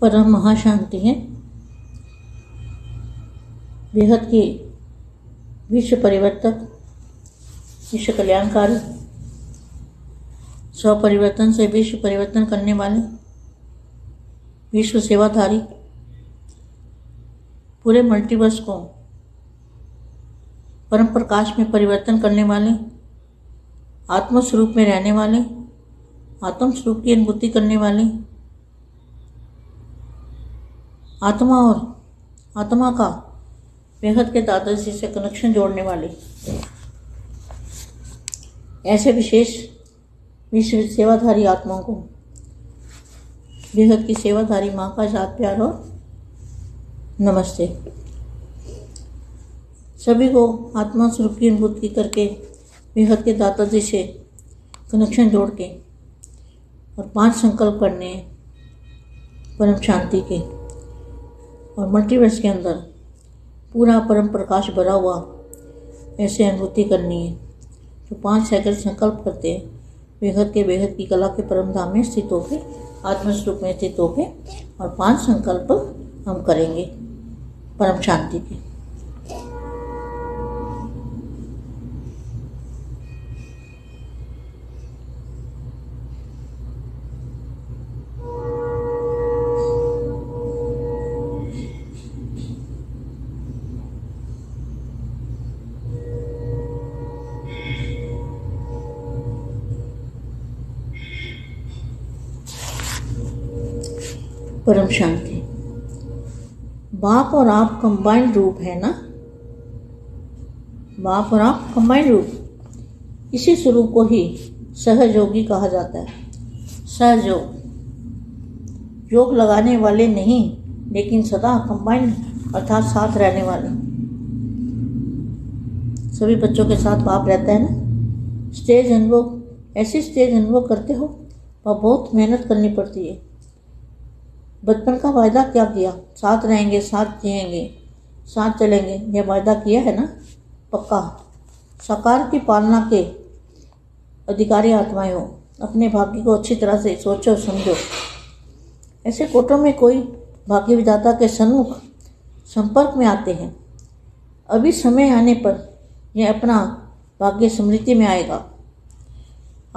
परम महाशांति है। बेहद की विश्व परिवर्तक, विश्व कल्याणकारी स्व परिवर्तन से विश्व परिवर्तन करने वाले, विश्व सेवाधारी, पूरे मल्टीवर्स को परम प्रकाश में परिवर्तन करने वाले, आत्मस्वरूप में रहने वाले आत्म स्वरूप की अनुभूति करने वाले आत्मा और आत्मा का बेहद के दादाजी से कनेक्शन जोड़ने वाले। ऐसे विशेष विश्व सेवाधारी आत्माओं को, बेहद की सेवाधारी माँ का याद प्यार और नमस्ते। सभी को आत्मा स्वरूप की अनुभूति करके, बेहद के दादाजी से कनेक्शन जोड़ के और पाँच संकल्प करने परम शांति के। और मल्टीवर्स के अंदर पूरा परम प्रकाश भरा हुआ ऐसे अनुभूति करनी है। जो पाँच सेकंड संकल्प करते हैं, बेहद के बेहद की कला के परम धाम में स्थित होके, आत्मस्वरूप में स्थित होके और पाँच संकल्प हम करेंगे परम शांति के। परम शांति। बाप और आप कंबाइंड रूप है ना? बाप और आप कंबाइंड रूप। इसी स्वरूप को ही सहयोगी कहा जाता है। सहयोग। योग लगाने वाले नहीं, लेकिन सदा कंबाइंड अर्थात साथ रहने वाले। सभी बच्चों के साथ बाप रहता है ना? स्टेज अनुभव ऐसी स्टेज अनुभव करते हो वह बहुत मेहनत करनी पड़ती है। बचपन का वायदा क्या किया? साथ रहेंगे, साथ जिएँगे, साथ चलेंगे, यह वायदा किया है ना? पक्का। साकार की पालना के अधिकारी आत्माएँ हो अपने भाग्य को अच्छी तरह से सोचो, समझो। ऐसे कोटों में कोई भाग्य विदाता के सन्मुख संपर्क में आते हैं। अभी समय आने पर यह अपना भाग्य स्मृति में आएगा।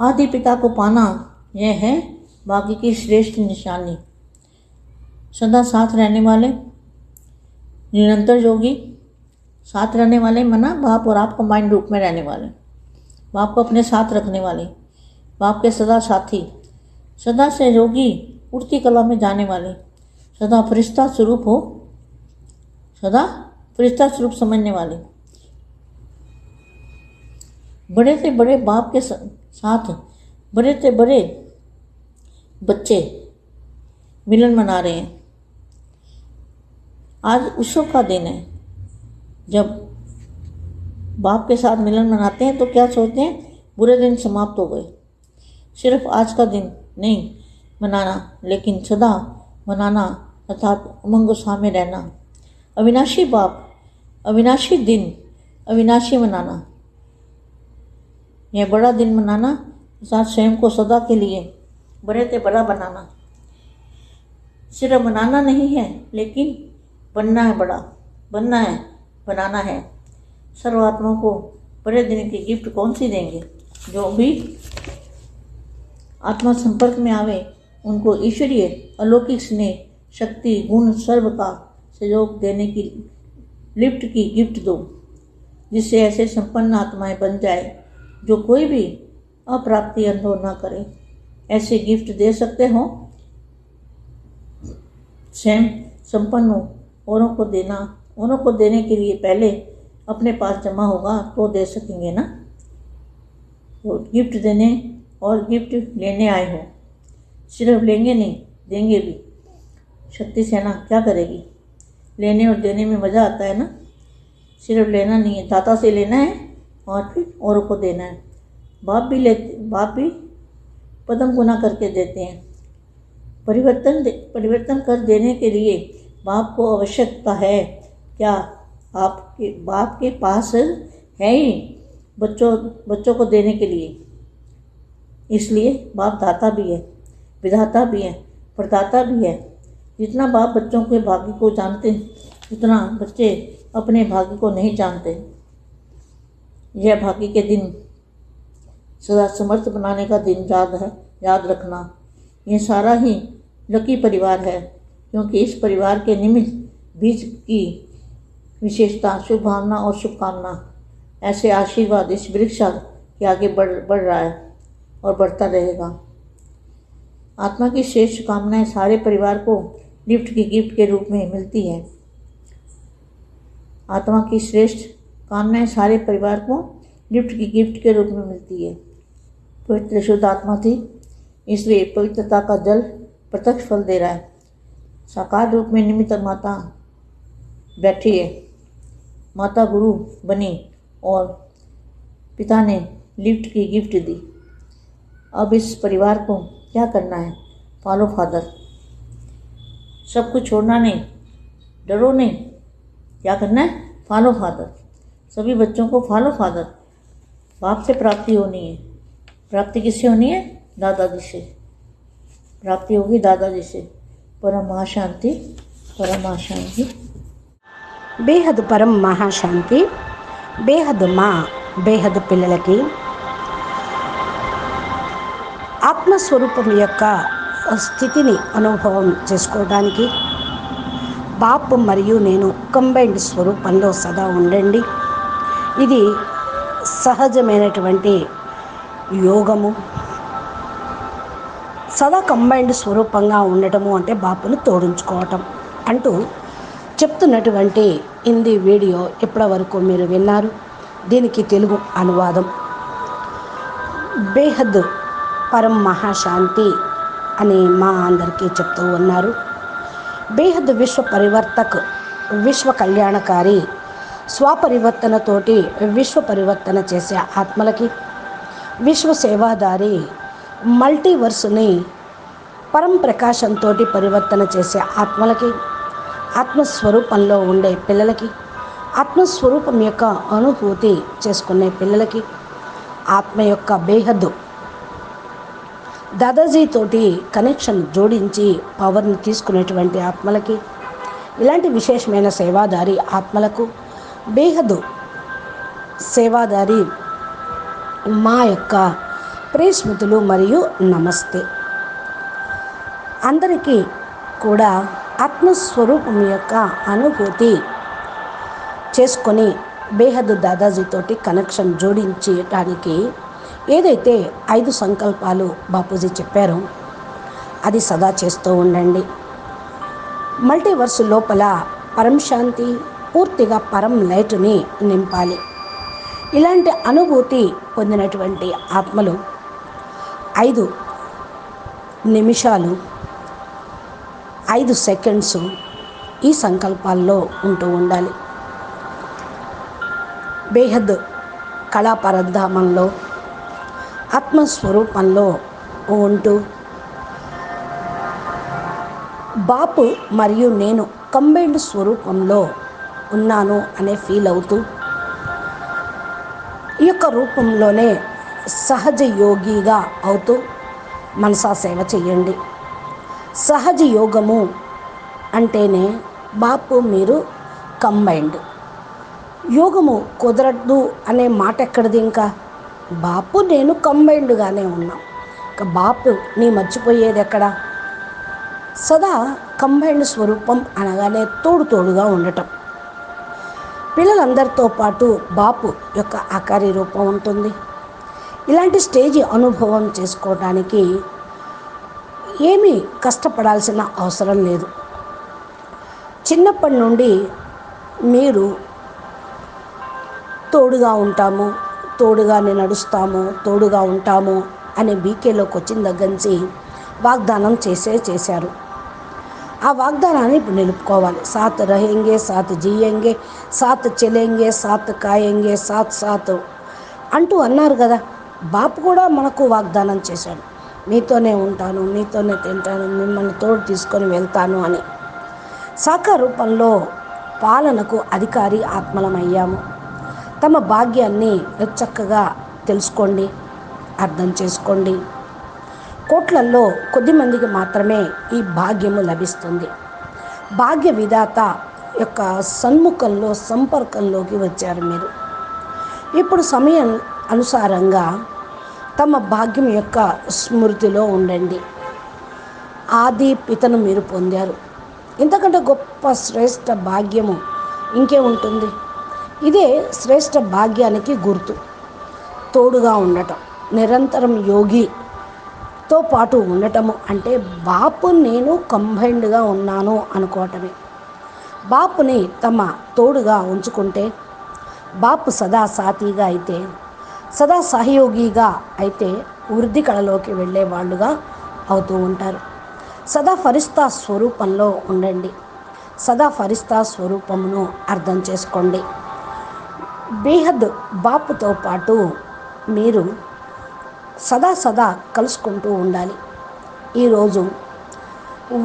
आदि पिता को पाना यह है भाग्य की श्रेष्ठ निशानी। सदा साथ रहने वाले, निरंतर योगी, साथ रहने वाले, मना बाप और आप कंबाइंड रूप में रहने वाले, बाप को अपने साथ रखने वाले, बाप के सदा साथी, सदा से योगी उड़ती कला में जाने वाले, सदा फरिश्ता स्वरूप हो, सदा फरिश्ता स्वरूप समझने वाले। बड़े से बड़े बाप के साथ, बड़े से बड़े बच्चे मिलन मना रहे हैं। आज उत्सव का दिन है। जब बाप के साथ मिलन मनाते हैं तो क्या सोचते हैं? बुरे दिन समाप्त हो गए। सिर्फ़ आज का दिन नहीं, मनाना, लेकिन सदा मनाना, अर्थात उमंग उत्साह में रहना। अविनाशी बाप, अविनाशी दिन, अविनाशी मनाना। यह बड़ा दिन मनाना, अर्थात स्वयं को सदा के लिए बड़े से बड़ा बनाना। सिर्फ़ मनाना नहीं है, लेकिन बनना है बड़ा, बनना है, बनाना है। सर्वात्मा को बड़े दिन की गिफ्ट कौन सी देंगे? जो भी आत्मा संपर्क में आवे, उनको ईश्वरीय, अलौकिक स्नेह, शक्ति, गुण, सर्व का सहयोग देने की लिफ्ट की गिफ्ट दो, जिससे ऐसे संपन्न आत्माएँ बन जाए, जो कोई भी अप्राप्ति अनुभव न करे। ऐसे गिफ्ट दे सकते हो? स्वयं संपन्न औरों को देना औरों को देने के लिए पहले अपने पास जमा होगा तो दे सकेंगे ना? तो गिफ्ट देने और गिफ्ट लेने आए हो। सिर्फ़ लेंगे नहीं देंगे भी। शक्ति सेना क्या करेगी? लेने और देने में मज़ा आता है ना? सिर्फ़ लेना नहीं है दाता से लेना है और फिर औरों को देना है। बाप भी लेते बाप भी पदम गुना करके देते हैं। परिवर्तन दे, परिवर्तन कर देने के लिए बाप को आवश्यकता है। क्या आपके बाप के पास है ही बच्चों बच्चों को देने के लिए? इसलिए बाप दाता भी है, विधाता भी है, प्रदाता भी है। जितना बाप बच्चों के भाग्य को जानते उतना बच्चे अपने भाग्य को नहीं जानते। यह भाग्य के दिन, सदा समर्थ बनाने का दिन याद है, याद रखना। ये सारा ही लकी परिवार है। क्योंकि इस परिवार के निमित्त बीज की विशेषता शुभ भावना और शुभकामना। ऐसे आशीर्वाद इस वृक्ष के आगे बढ़ बढ़ रहा है और बढ़ता रहेगा। आत्मा की श्रेष्ठ कामनाएँ सारे परिवार को लिफ्ट की, गिफ्ट के रूप में मिलती है। आत्मा की श्रेष्ठ कामनाएँ सारे परिवार को लिफ्ट की, गिफ्ट के रूप में मिलती है। पवित्र, शुद्ध आत्मा थी, इसलिए पवित्रता का जल प्रत्यक्ष फल दे रहा है। साकार रूप में निमित्त माता बैठी है। माता गुरु बनी और पिता ने लिफ्ट की गिफ्ट दी। अब इस परिवार को क्या करना है? Follow father. सब कुछ छोड़ना नहीं, डरो नहीं। क्या करना है? Follow father. सभी बच्चों को फॉलो फादर। बाप से प्राप्ति होनी है। प्राप्ति किससे होनी है? दादाजी से। प्राप्ति होगी दादाजी से। పరమాశాంతి పరమాశాంతి. బేహదు పరం మహాశాంతి బేహదు మా బేహదు పిల్లలకి. ఆత్మస్వరూపం యొక్క స్థితిని అనుభవం చేసుకోవడానికి బాపు మరియు నేను కంబైండ్ స్వరూపంలో సదా ఉండండి. ఇది సహజమైనటువంటి యోగము. సదా కంబైండ్ స్వరూపంగా ఉండటము అంటే బాపును తోడించుకోవటం అంటూ చెప్తున్నటువంటి హిందీ వీడియో ఇప్పటివరకు మీరు విన్నారు? దీనికి తెలుగు అనువాదం. బేహద్ పరం మహాశాంతి అని మా అందరికీ చెప్తూ ఉన్నారు. బేహద్ విశ్వ పరివర్తక్ విశ్వ కళ్యాణకారి స్వపరివర్తనతోటి విశ్వ పరివర్తన చేసే ఆత్మలకి విశ్వ సేవాదారి మల్టీవర్స్ని పరం ప్రకాశంతో పరివర్తన చేసే ఆత్మలకి ఆత్మస్వరూపంలో ఉండే పిల్లలకి ఆత్మస్వరూపం యొక్క అనుభూతి చేసుకునే పిల్లలకి ఆత్మ యొక్క బేహద్దు. దాదాజీ తోటి కనెక్షన్ జోడించి పవర్ని తీసుకునేటువంటి ఆత్మలకి ఇలాంటి విశేషమైన సేవాదారి ఆత్మలకు బేహద్దు. సేవాదారి మా యొక్క ప్రేస్మృతులు మరియు నమస్తే. అందరికీ కూడా ఆత్మస్వరూపం యొక్క అనుభూతి చేసుకొని బేహద్దు దాదాజీతోటి కనెక్షన్ జోడించడానికి ఏదైతే ఐదు సంకల్పాలు బాపూజీ చెప్పారో అది సదా చేస్తూ ఉండండి. మల్టీవర్స్ లోపల పరం శాంతి పూర్తిగా పరం లైట్ని నింపాలి. ఇలాంటి అనుభూతి పొందినటువంటి ఆత్మలు ఐదు నిమిషాలు ఐదు సెకండ్స్ ఈ సంకల్పాల్లో ఉంటూ ఉండాలి. బేహద్ కళాపరధామంలో ఆత్మస్వరూపంలో ఉంటూ బాపు మరియు నేను కంబైన్డ్ స్వరూపంలో ఉన్నాను అనే ఫీల్ అవుతూ ఈ యొక్క రూపంలోనే సహజ యోగిగా అవుతూ మనసా సేవ చేయండి సహజ యోగము అంటేనే బాపు మీరు కంబైండ్ యోగము కుదరదు అనే మాట ఎక్కడిది ఇంకా? బాపు నేను కంబైండ్గానే ఉన్నాం. ఇక బాపు నీ మర్చిపోయేది ఎక్కడ? సదా కంబైండ్ స్వరూపం అనగానే తోడు తోడుగా ఉండటం. పిల్లలందరితో పాటు బాపు యొక్క ఆకారి రూపం ఉంటుంది. ఇలాంటి స్టేజ్ అనుభవం చేసుకోవడానికి ఏమీ కష్టపడాల్సిన అవసరం లేదు. చిన్నప్పటి నుండి మీరు తోడుగా ఉంటాము తోడుగానే నడుస్తాము తోడుగా ఉంటాము అనే బీకేలోకి వచ్చిన దగ్గర నుంచి వాగ్దానం చేసే చేశారు. ఆ వాగ్దానాన్ని ఇప్పుడు నిలుపుకోవాలి. సాత్ రహేంగే సాత్ జీయంగే సాత్ చెలేంగే సాత్ కాయంగే సాత్ సాత్ అంటూ అన్నారు కదా. బాపు కూడా మనకు వాగ్దానం చేశాడు. మీతోనే ఉంటాను మీతోనే తింటాను మిమ్మల్ని తోడు తీసుకొని వెళ్తాను అని. సహకారూపంలో పాలనకు అధికారి ఆత్మలమయ్యాము. తమ భాగ్యాన్ని చక్కగా తెలుసుకోండి అర్థం చేసుకోండి. కోట్లల్లో కొద్ది మందికి మాత్రమే ఈ భాగ్యము లభిస్తుంది. భాగ్య విధాత యొక్క సన్ముఖంలో సంపర్కంలోకి వచ్చారు మీరు. ఇప్పుడు సమయం అనుసారంగా తమ భాగ్యం యొక్క స్మృతిలో ఉండండి. ఆది పితను మీరు పొందారు. ఇంతకంటే గొప్ప శ్రేష్ఠ భాగ్యము ఇంకే ఉంటుంది. ఇదే శ్రేష్ఠ భాగ్యానికి గుర్తు. తోడుగా ఉండటం నిరంతరం యోగితో పాటు ఉండటము అంటే బాపు నేను కంబైన్డ్గా ఉన్నాను అనుకోవటమే. బాపుని తమ తోడుగా ఉంచుకుంటే బాపు సదా సాతీగా అయితే సదా సహయోగిగా అయితే వృద్ధి కళలోకి వెళ్ళే వాళ్ళుగా అవుతూ ఉంటారు. సదా ఫరిస్తా స్వరూపంలో ఉండండి. సదా ఫరిస్తా స్వరూపమును అర్థం చేసుకోండి. బేహద్ బాపుతో పాటు మీరు సదా సదా కలుసుకుంటూ ఉండాలి. ఈరోజు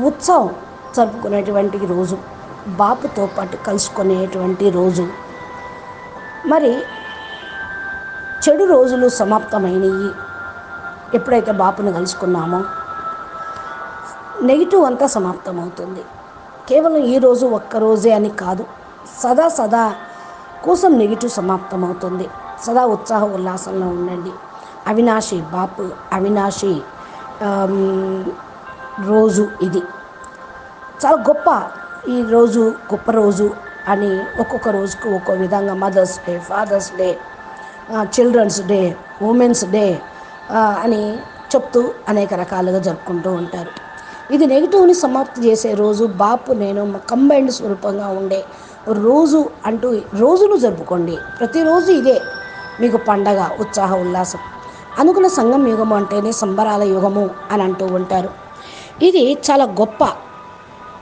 ఉత్సవం జరుపుకునేటువంటి రోజు బాపుతో పాటు కలుసుకునేటువంటి రోజు. మరి చెడు రోజులు సమాప్తమైనవి ఎప్పుడైతే బాపును కలుసుకున్నామో నెగిటివ్ అంతా సమాప్తమవుతుంది. కేవలం ఈ రోజు ఒక్కరోజే అని కాదు సదా సదా కోసం నెగిటివ్ సమాప్తమవుతుంది. సదా ఉత్సాహ ఉల్లాసంలో ఉండండి. అవినాశి బాపు అవినాశి రోజు ఇది. చాలా గొప్ప ఈ రోజు గొప్ప రోజు అని ఒక్కొక్క రోజుకు ఒక్కో విధంగా mother's day father's day children's day women's day అని చెప్తూ అనేక రకాలుగా జరుపుకుంటూ ఉంటారు. ఇది నెగిటివ్ని సమాప్తి చేసే రోజు బాపు నేను కంబైన్డ్ స్వరూపంగా ఉండే రోజు అంటూ రోజును జరుపుకోండి. ప్రతిరోజు ఇదే మీకు పండగ ఉత్సాహ ఉల్లాసం. అనుకున్న సంఘం యుగము అంటేనే సంబరాల యుగము అని అంటూ ఉంటారు. ఇది చాలా గొప్ప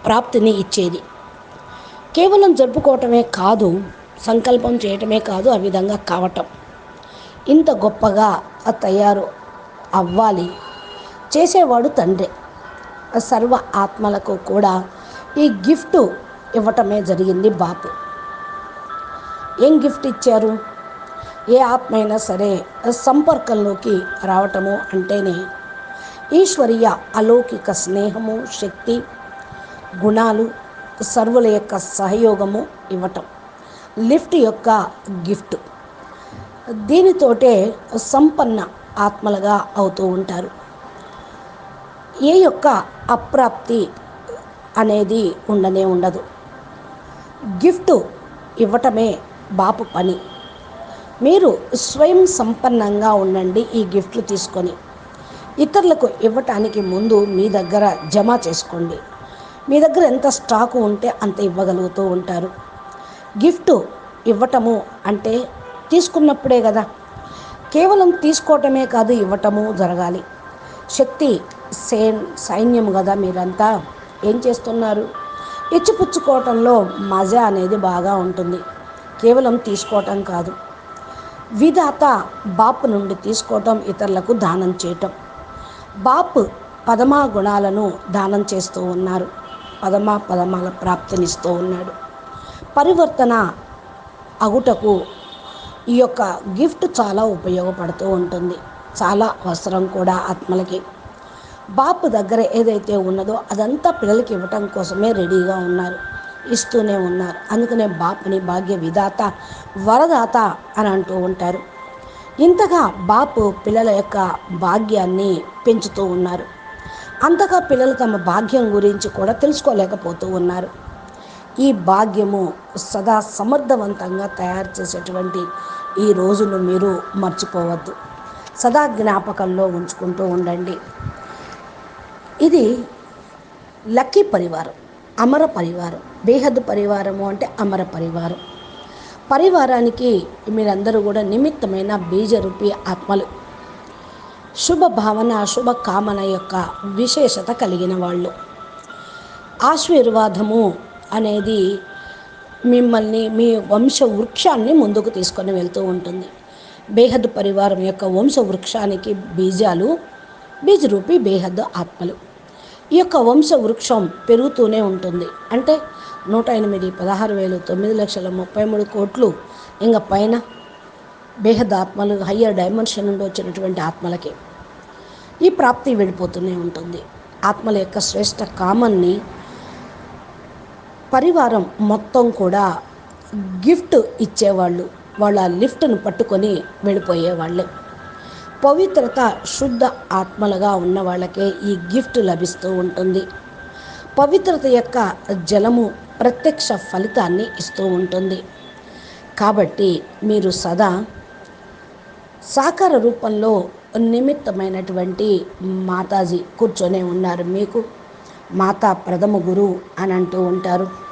ప్రాప్తిని ఇచ్చేది. కేవలం జరుపుకోవటమే కాదు సంకల్పం చేయటమే కాదు ఆ విధంగా కావటం. ఇంత గొప్పగా తయారు అవ్వాలి. చేసేవాడు తండ్రి. సర్వ ఆత్మలకు కూడా ఈ గిఫ్ట్ ఇవ్వటమే జరిగింది బాపు. ఏం గిఫ్ట్ ఇచ్చారు? ఏ ఆత్మ అయినా సరే సంపర్కంలోకి రావటము అంటేనే ఈశ్వరీయ అలౌకిక స్నేహము శక్తి గుణాలు సర్వుల యొక్క సహయోగము ఇవ్వటం లిఫ్ట్ యొక్క గిఫ్ట్. దీనితోటే సంపన్న ఆత్మలుగా అవుతూ ఉంటారు. ఏ యొక్క అప్రాప్తి అనేది ఉండనే ఉండదు. గిఫ్ట్ ఇవ్వటమే బాపు పని. మీరు స్వయం సంపన్నంగా ఉండండి ఈ గిఫ్ట్లు తీసుకొని. ఇతరులకు ఇవ్వటానికి ముందు మీ దగ్గర జమ చేసుకోండి. మీ దగ్గర ఎంత స్టాకు ఉంటే అంత ఇవ్వగలుగుతూ ఉంటారు. గిఫ్ట్ ఇవ్వటము అంటే తీసుకున్నప్పుడే కదా. కేవలం తీసుకోవటమే కాదు ఇవ్వటము జరగాలి. శక్తి సేన్ సైన్యం కదా మీరంతా. ఏం చేస్తున్నారు? ఇచ్చిపుచ్చుకోవటంలో మజా అనేది బాగా ఉంటుంది. కేవలం తీసుకోవటం కాదు. విధాత బాపు నుండి తీసుకోవటం ఇతరులకు దానం చేయటం. బాపు పదమా గుణాలను దానం చేస్తూ ఉన్నారు. పదమా పదమాల ప్రాప్తినిస్తూ ఉన్నాడు. పరివర్తన అగుటకు ఈ యొక్క గిఫ్ట్ చాలా ఉపయోగపడుతూ ఉంటుంది. చాలా అవసరం కూడా ఆత్మలకి. బాపు దగ్గర ఏదైతే ఉన్నదో అదంతా పిల్లలకి ఇవ్వటం కోసమే రెడీగా ఉన్నారు. ఇస్తూనే ఉన్నారు. అందుకనే బాపుని భాగ్య విధాత వరదాత అని అంటూ ఉంటారు. ఇంతగా బాపు పిల్లల యొక్క భాగ్యాన్ని పెంచుతూ ఉన్నారు. అంతగా పిల్లలు తమ భాగ్యం గురించి కూడా తెలుసుకోలేకపోతూ ఉన్నారు. ఈ భాగ్యము సదా సమర్థవంతంగా తయారు చేసేటువంటి ఈ రోజును మీరు మర్చిపోవద్దు. సదా జ్ఞాపకంలో ఉంచుకుంటూ ఉండండి. ఇది లక్కీ పరివారం అమర పరివారం బేహద్ పరివారము అంటే అమర పరివారం. పరివారానికి మీరందరూ కూడా నిమిత్తమైన బీజరూపి ఆత్మలు. శుభ భావన శుభ కామన యొక్క విశేషత కలిగిన వాళ్ళు. ఆశీర్వాదము అనేది మిమ్మల్ని మీ వంశ వృక్షాన్ని ముందుకు తీసుకొని వెళ్తూ ఉంటుంది. బేహద్ పరివారం యొక్క వంశ వృక్షానికి బీజాలు బీజరూపి బేహద్ ఆత్మలు. ఈ యొక్క వంశ వృక్షం పెరుగుతూనే ఉంటుంది. అంటే నూట ఎనిమిది పదహారు వేలు తొమ్మిది లక్షల ముప్పై మూడు కోట్లు ఇంకా పైన బేహద్ ఆత్మలు హయ్యర్ డైమెన్షన్ నుండి వచ్చినటువంటి ఆత్మలకి. ఈ ప్రాప్తి వెళ్ళిపోతూనే ఉంటుంది. ఆత్మల యొక్క శ్రేష్ట కామన్ని పరివారం మొత్తం కూడా గిఫ్ట్ ఇచ్చేవాళ్ళు. వాళ్ళ లిఫ్ట్ను పట్టుకొని వెళ్ళిపోయేవాళ్ళు. పవిత్రత శుద్ధ ఆత్మలుగా ఉన్న వాళ్ళకే ఈ గిఫ్ట్ లభిస్తూ ఉంటుంది. పవిత్రత యొక్క జలము ప్రత్యక్ష ఫలితాన్ని ఇస్తూ ఉంటుంది. కాబట్టి మీరు సదా సాకార రూపంలో నిమిత్తమైనటువంటి మాతాజీ కూర్చొనే ఉన్నారు. మీకు మాతా ప్రథమ గురు అని అంటూ ఉంటారు.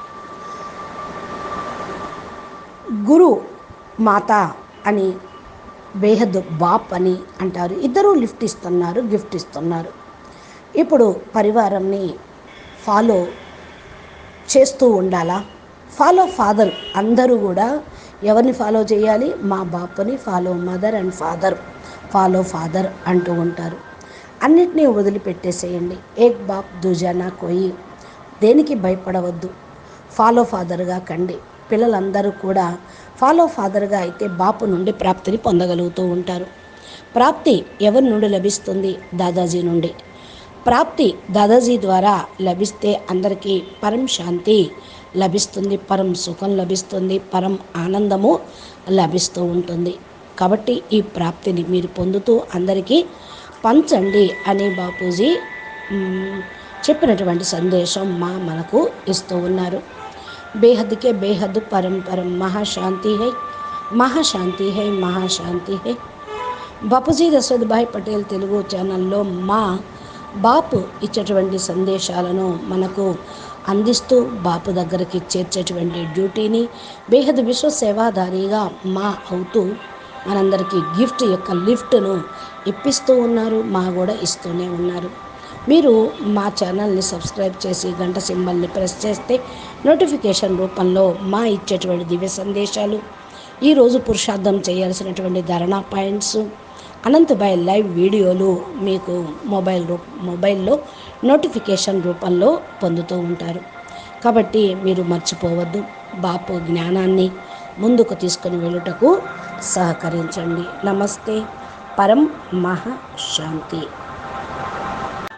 గురు మాత అని బేహద్ బాప్ అని అంటారు. ఇద్దరూ లిఫ్ట్ ఇస్తున్నారు గిఫ్ట్ ఇస్తున్నారు. ఇప్పుడు పరివారంని ఫాలో చేస్తూ ఉండాలా? ఫాలో ఫాదర్ అందరూ కూడా ఎవరిని ఫాలో చేయాలి? మా బాపుని follow mother and father follow father అంటూ ఉంటారు. అన్నిటినీ వదిలిపెట్టేసేయండి. ఏక్ బాప్ దుజానా కోయి. దేనికి భయపడవద్దు. ఫాలో ఫాదర్గా కండి. పిల్లలందరూ కూడా ఫాలో ఫాదర్గా అయితే బాపు నుండి ప్రాప్తిని పొందగలుగుతూ ఉంటారు. ప్రాప్తి ఎవరి నుండి లభిస్తుంది? దాదాజీ నుండి. ప్రాప్తి దాదాజీ ద్వారా లభిస్తే అందరికీ పరం శాంతి లభిస్తుంది పరం సుఖం లభిస్తుంది పరం ఆనందము లభిస్తూ ఉంటుంది. కాబట్టి ఈ ప్రాప్తిని మీరు పొందుతూ అందరికీ పంచండి అని బాపూజీ చెప్పినటువంటి సందేశం మా మనకు ఇస్తూ ఉన్నారు. బేహద్కే బేహద్ పరంపరం మహాశాంతి high మహాశాంతి high మహాశాంతి high Bapuji Dashrath Patel Telugu ఛానల్లో మా బాపు ఇచ్చేటువంటి సందేశాలను మనకు అందిస్తూ బాపు దగ్గరికి చేర్చేటువంటి డ్యూటీని బేహద్ విశ్వ సేవాదారిగా మా అవుతూ మనందరికీ గిఫ్ట్ యొక్క లిఫ్ట్ను ఇప్పిస్తూ ఉన్నారు మా కూడా ఇస్తూనే ఉన్నారు। మీరు మా ఛానల్ని సబ్స్క్రైబ్ చేసి గంట సింబల్ని ప్రెస్ చేస్తే నోటిఫికేషన్ రూపంలో మా ఇచ్చేటువంటి దివ్య సందేశాలు ఈరోజు పురుషార్థం చేయాల్సినటువంటి ధరణ పాయింట్స్ అనంతభాయ్ లైవ్ వీడియోలు మీకు మొబైల్ రూ మొబైల్లో నోటిఫికేషన్ రూపంలో పొందుతూ ఉంటారు. కాబట్టి మీరు మర్చిపోవద్దు బాపు జ్ఞానాన్ని ముందుకు తీసుకుని వెళ్ళుటకు సహకరించండి. నమస్తే పరం మహాశాంతి